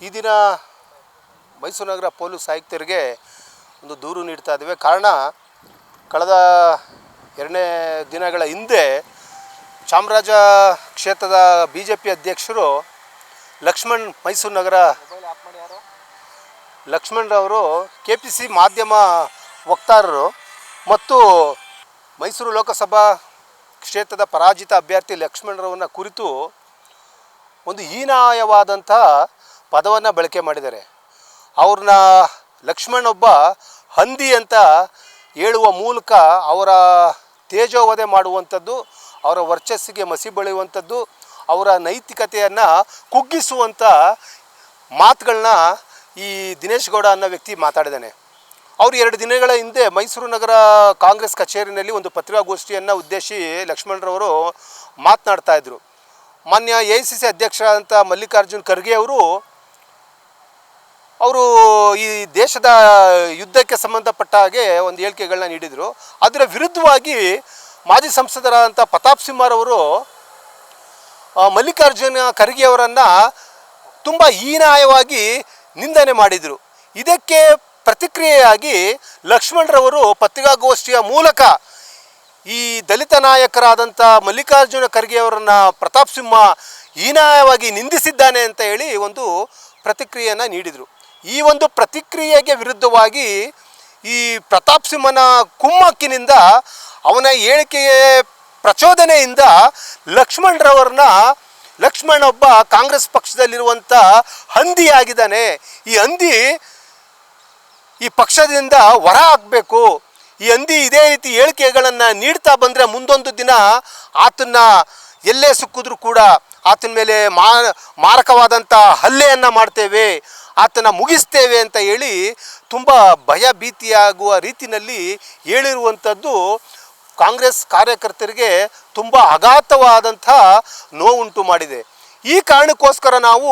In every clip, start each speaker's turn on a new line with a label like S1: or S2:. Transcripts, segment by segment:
S1: ಈ ದಿನ ಮೈಸೂರು ನಗರ ಪೊಲೀಸ್ ಆಯುಕ್ತರಿಗೆ ಒಂದು ದೂರು ನೀಡ್ತಾ ಇದ್ದೇವೆ. ಕಾರಣ, ಕಳೆದ ಎರಡನೇ ದಿನಗಳ ಹಿಂದೆ ಚಾಮರಾಜ ಕ್ಷೇತ್ರದ ಬಿ ಜೆ ಪಿ ಅಧ್ಯಕ್ಷರು ಲಕ್ಷ್ಮಣ್ ಮೈಸೂರು ನಗರ ಲಕ್ಷ್ಮಣ್ರವರು ಕೆ ಪಿ ಸಿ ಮಾಧ್ಯಮ ವಕ್ತಾರರು ಮತ್ತು ಮೈಸೂರು ಲೋಕಸಭಾ ಕ್ಷೇತ್ರದ ಪರಾಜಿತ ಅಭ್ಯರ್ಥಿ ಲಕ್ಷ್ಮಣರವನ್ನ ಕುರಿತು ಒಂದು ಹೀನಾಯವಾದಂಥ ಪದವನ್ನು ಬಳಕೆ ಮಾಡಿದ್ದಾರೆ. ಅವ್ರನ್ನ ಲಕ್ಷ್ಮಣ್ ಒಬ್ಬ ಹಂದಿ ಅಂತ ಹೇಳುವ ಮೂಲಕ ಅವರ ತೇಜೋವಧೆ ಮಾಡುವಂಥದ್ದು, ಅವರ ವರ್ಚಸ್ಸಿಗೆ ಮಸಿ ಬೆಳೆಯುವಂಥದ್ದು, ಅವರ ನೈತಿಕತೆಯನ್ನು ಕುಗ್ಗಿಸುವಂಥ ಮಾತುಗಳನ್ನ ಈ ದಿನೇಶ್ ಗೌಡ ಅನ್ನೋ ವ್ಯಕ್ತಿ ಮಾತಾಡಿದ್ದಾನೆ. ಅವರು ಎರಡು ದಿನಗಳ ಹಿಂದೆ ಮೈಸೂರು ನಗರ ಕಾಂಗ್ರೆಸ್ ಕಚೇರಿನಲ್ಲಿ ಒಂದು ಪತ್ರಿಕಾಗೋಷ್ಠಿಯನ್ನು ಉದ್ದೇಶಿ ಲಕ್ಷ್ಮಣರವರು ಮಾತನಾಡ್ತಾ ಇದ್ದರು ಮಾನ್ಯ ಎ ಸಿ ಸಿ ಅಧ್ಯಕ್ಷರಾದಂಥ ಮಲ್ಲಿಕಾರ್ಜುನ್ ಖರ್ಗೆ ಅವರು ಅವರು ಈ ದೇಶದ ಯುದ್ಧಕ್ಕೆ ಸಂಬಂಧಪಟ್ಟ ಹಾಗೆ ಒಂದು ಹೇಳಿಕೆಗಳನ್ನ ನೀಡಿದರು. ಅದರ ವಿರುದ್ಧವಾಗಿ ಮಾಜಿ ಸಂಸದರಾದಂಥ ಪ್ರತಾಪ್ ಸಿಂಹರವರು ಮಲ್ಲಿಕಾರ್ಜುನ ಖರ್ಗೆ ಅವರನ್ನು ತುಂಬ ಹೀನಾಯವಾಗಿ ನಿಂದನೆ ಮಾಡಿದರು. ಇದಕ್ಕೆ ಪ್ರತಿಕ್ರಿಯೆಯಾಗಿ ಲಕ್ಷ್ಮಣರವರು ಪತ್ರಿಕಾಗೋಷ್ಠಿಯ ಮೂಲಕ ಈ ದಲಿತ ನಾಯಕರಾದಂಥ ಮಲ್ಲಿಕಾರ್ಜುನ ಖರ್ಗೆ ಅವರನ್ನು ಪ್ರತಾಪ್ ಸಿಂಹ ಹೀನಾಯವಾಗಿ ನಿಂದಿಸಿದ್ದಾನೆ ಅಂತ ಹೇಳಿ ಒಂದು ಪ್ರತಿಕ್ರಿಯೆಯನ್ನು ನೀಡಿದರು. ಈ ಒಂದು ಪ್ರತಿಕ್ರಿಯೆಗೆ ವಿರುದ್ಧವಾಗಿ ಈ ಪ್ರತಾಪ್ ಸಿಂಹನ ಕುಮ್ಮಕ್ಕಿನಿಂದ ಅವನ ಹೇಳಿಕೆಯ ಪ್ರಚೋದನೆಯಿಂದ ಲಕ್ಷ್ಮಣರವ್ರನ್ನ ಲಕ್ಷ್ಮಣ್ ಒಬ್ಬ ಕಾಂಗ್ರೆಸ್ ಪಕ್ಷದಲ್ಲಿರುವಂಥ ಹಂದಿ ಆಗಿದ್ದಾನೆ ಈ ಹಂದಿ ಈ ಪಕ್ಷದಿಂದ ಹೊರ ಹಾಕಬೇಕು. ಈ ಹಂದಿ ಇದೇ ರೀತಿ ಹೇಳಿಕೆಗಳನ್ನು ನೀಡ್ತಾ ಬಂದರೆ ಮುಂದೊಂದು ದಿನ ಆತನ್ನ ಎಲ್ಲೇ ಸಿಕ್ಕಿದ್ರು ಕೂಡ ಆತನ ಮೇಲೆ ಮಾರಕವಾದಂಥ ಹಲ್ಲೆಯನ್ನು ಮಾಡ್ತೇವೆ. ಆತನ ಮುಗಿಸ್ತೇವೆ ಅಂತ ಹೇಳಿ ತುಂಬ ಭಯ ಭೀತಿಯಾಗುವ ರೀತಿಯಲ್ಲಿ ಹೇಳಿರುವಂಥದ್ದು ಕಾಂಗ್ರೆಸ್ ಕಾರ್ಯಕರ್ತರಿಗೆ ತುಂಬ ಅಘಾತವಾದಂಥ ನೋವುಂಟು ಮಾಡಿದೆ. ಈ ಕಾರಣಕ್ಕೋಸ್ಕರ ನಾವು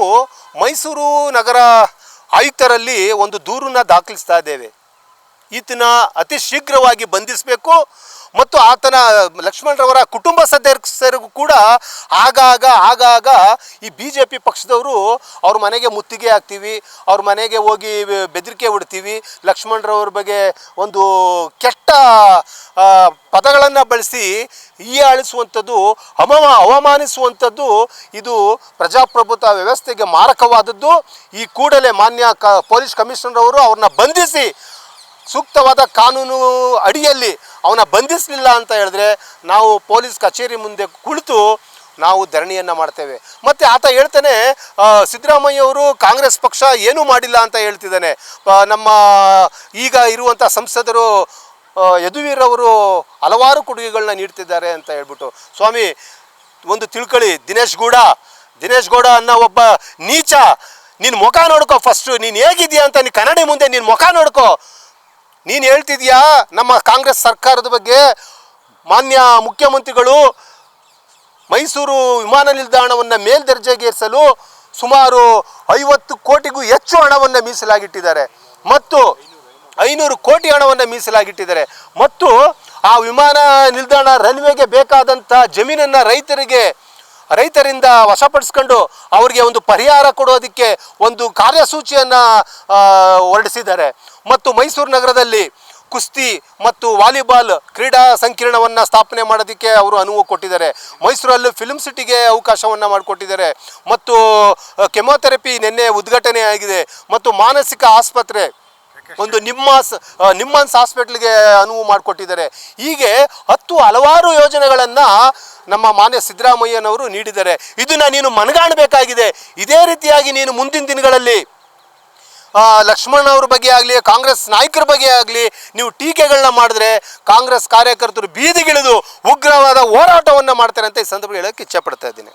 S1: ಮೈಸೂರು ನಗರ ಆಯುಕ್ತರಲ್ಲಿ ಒಂದು ದೂರನ್ನ ದಾಖಲಿಸ್ತಾ ಇದ್ದೇವೆ. ಈತನ ಅತಿ ಶೀಘ್ರವಾಗಿ ಬಂಧಿಸಬೇಕು. ಮತ್ತು ಆತನ ಲಕ್ಷ್ಮಣರವರ ಕುಟುಂಬ ಸದಸ್ಯರಿಗೂ ಕೂಡ ಆಗಾಗ ಆಗಾಗ ಈ ಬಿ ಜೆ ಪಿ ಪಕ್ಷದವರು ಅವ್ರ ಮನೆಗೆ ಮುತ್ತಿಗೆ ಹಾಕ್ತೀವಿ, ಅವ್ರ ಮನೆಗೆ ಹೋಗಿ ಬೆದರಿಕೆ ಹೊಡ್ತೀವಿ. ಲಕ್ಷ್ಮಣರವ್ರ ಬಗ್ಗೆ ಒಂದು ಕೆಟ್ಟ ಪದಗಳನ್ನು ಬಳಸಿ ಈ ಆಳಿಸುವಂಥದ್ದು ಅಮಮ ಅವಮಾನಿಸುವಂಥದ್ದು ಇದು ಪ್ರಜಾಪ್ರಭುತ್ವ ವ್ಯವಸ್ಥೆಗೆ ಮಾರಕವಾದದ್ದು. ಈ ಕೂಡಲೇ ಮಾನ್ಯ ಕ, ಪೊಲೀಸ್ ಕಮಿಷನರ್ ಅವರು ಅವ್ರನ್ನ ಬಂಧಿಸಿ ಸೂಕ್ತವಾದ ಕಾನೂನು ಅಡಿಯಲ್ಲಿ ಅವನ ಬಂಧಿಸಲಿಲ್ಲ ಅಂತ ಹೇಳಿದ್ರೆ ನಾವು ಪೊಲೀಸ್ ಕಚೇರಿ ಮುಂದೆ ಕುಳಿತು ನಾವು ಧರಣಿಯನ್ನು ಮಾಡ್ತೇವೆ. ಮತ್ತು ಆತ ಹೇಳ್ತಾನೆ ಸಿದ್ದರಾಮಯ್ಯ ಅವರು ಕಾಂಗ್ರೆಸ್ ಪಕ್ಷ ಏನೂ ಮಾಡಿಲ್ಲ ಅಂತ ಹೇಳ್ತಿದ್ದಾನೆ. ನಮ್ಮ ಈಗ ಇರುವಂಥ ಸಂಸದರು ಯದುವೀರ್ ಯದುವೀರವರು ಹಲವಾರು ಕೊಡುಗೆಗಳನ್ನ ನೀಡ್ತಿದ್ದಾರೆ ಅಂತ ಹೇಳ್ಬಿಟ್ಟು. ಸ್ವಾಮಿ, ಒಂದು ತಿಳ್ಕೊಳ್ಳಿ, ದಿನೇಶ್ ಗೌಡ ದಿನೇಶ್ ಗೌಡ ಅನ್ನೋ ಒಬ್ಬ ನೀಚ ನಿನ್ನ ಮುಖ ನೋಡ್ಕೋ ಫಸ್ಟು ನೀನು ಹೇಗಿದ್ಯಾ ಅಂತ ನೀನು ಕನ್ನಡಿ ಮುಂದೆ ನಿನ್ನ ಮುಖ ನೋಡ್ಕೋ. ನೀನು ಹೇಳ್ತಿದ್ಯಾ ನಮ್ಮ ಕಾಂಗ್ರೆಸ್ ಸರ್ಕಾರದ ಬಗ್ಗೆ? ಮಾನ್ಯ ಮುಖ್ಯಮಂತ್ರಿಗಳು ಮೈಸೂರು ವಿಮಾನ ನಿಲ್ದಾಣವನ್ನು ಮೇಲ್ದರ್ಜೆಗೇರಿಸಲು ಸುಮಾರು ಐವತ್ತು ಕೋಟಿಗೂ ಹೆಚ್ಚು ಹಣವನ್ನು ಮೀಸಲಾಗಿಟ್ಟಿದ್ದಾರೆ. ಮತ್ತು ಐನೂರು ಕೋಟಿ ಹಣವನ್ನು ಮೀಸಲಾಗಿಟ್ಟಿದ್ದಾರೆ. ಮತ್ತು ಆ ವಿಮಾನ ನಿಲ್ದಾಣ ರನ್ವೇಗೆ ಬೇಕಾದಂಥ ಜಮೀನನ್ನು ರೈತರಿಗೆ ರೈತರಿಂದ ವಶಪಡಿಸ್ಕೊಂಡು ಅವರಿಗೆ ಒಂದು ಪರಿಹಾರ ಕೊಡೋದಕ್ಕೆ ಒಂದು ಕಾರ್ಯಸೂಚಿಯನ್ನು ಹೊರಡಿಸಿದ್ದಾರೆ. ಮತ್ತು ಮೈಸೂರು ನಗರದಲ್ಲಿ ಕುಸ್ತಿ ಮತ್ತು ವಾಲಿಬಾಲ್ ಕ್ರೀಡಾ ಸಂಕೀರ್ಣವನ್ನು ಸ್ಥಾಪನೆ ಮಾಡೋದಕ್ಕೆ ಅವರು ಅನುವು ಕೊಟ್ಟಿದ್ದಾರೆ. ಮೈಸೂರಲ್ಲೂ ಫಿಲ್ಮ್ ಸಿಟಿಗೆ ಅವಕಾಶವನ್ನು ಮಾಡಿಕೊಟ್ಟಿದ್ದಾರೆ. ಮತ್ತು ಕೆಮೊಥೆರಪಿ ನಿನ್ನೆ ಉದ್ಘಾಟನೆ ಆಗಿದೆ ಮತ್ತು ಮಾನಸಿಕ ಆಸ್ಪತ್ರೆ ಒಂದು ನಿಮ್ಮಾಸ್ ನಿಮ್ಮನ್ಸ್ ಹಾಸ್ಪಿಟ್ಲ್ಗೆ ಅನುವು ಮಾಡಿಕೊಟ್ಟಿದ್ದಾರೆ. ಹೀಗೆ ಹತ್ತು ಹಲವಾರು ಯೋಜನೆಗಳನ್ನು ನಮ್ಮ ಮಾನ್ಯ ಸಿದ್ದರಾಮಯ್ಯನವರು ನೀಡಿದ್ದಾರೆ. ಇದನ್ನ ನೀನು ಮನಗಾಣಬೇಕಾಗಿದೆ. ಇದೇ ರೀತಿಯಾಗಿ ನೀನು ಮುಂದಿನ ದಿನಗಳಲ್ಲಿ ಲಕ್ಷ್ಮಣ್ ಅವ್ರ ಬಗ್ಗೆ ಆಗಲಿ, ಕಾಂಗ್ರೆಸ್ ನಾಯಕರ ಬಗ್ಗೆ ಆಗಲಿ, ನೀವು ಟೀಕೆಗಳನ್ನ ಮಾಡಿದ್ರೆ ಕಾಂಗ್ರೆಸ್ ಕಾರ್ಯಕರ್ತರು ಬೀದಿಗಿಳಿದು ಉಗ್ರವಾದ ಹೋರಾಟವನ್ನು ಮಾಡ್ತಾರೆ ಅಂತ ಈ ಸಂದರ್ಭ ಹೇಳೋಕ್ಕೆ ಇಚ್ಛೆ ಪಡ್ತಾ ಇದ್ದೀನಿ.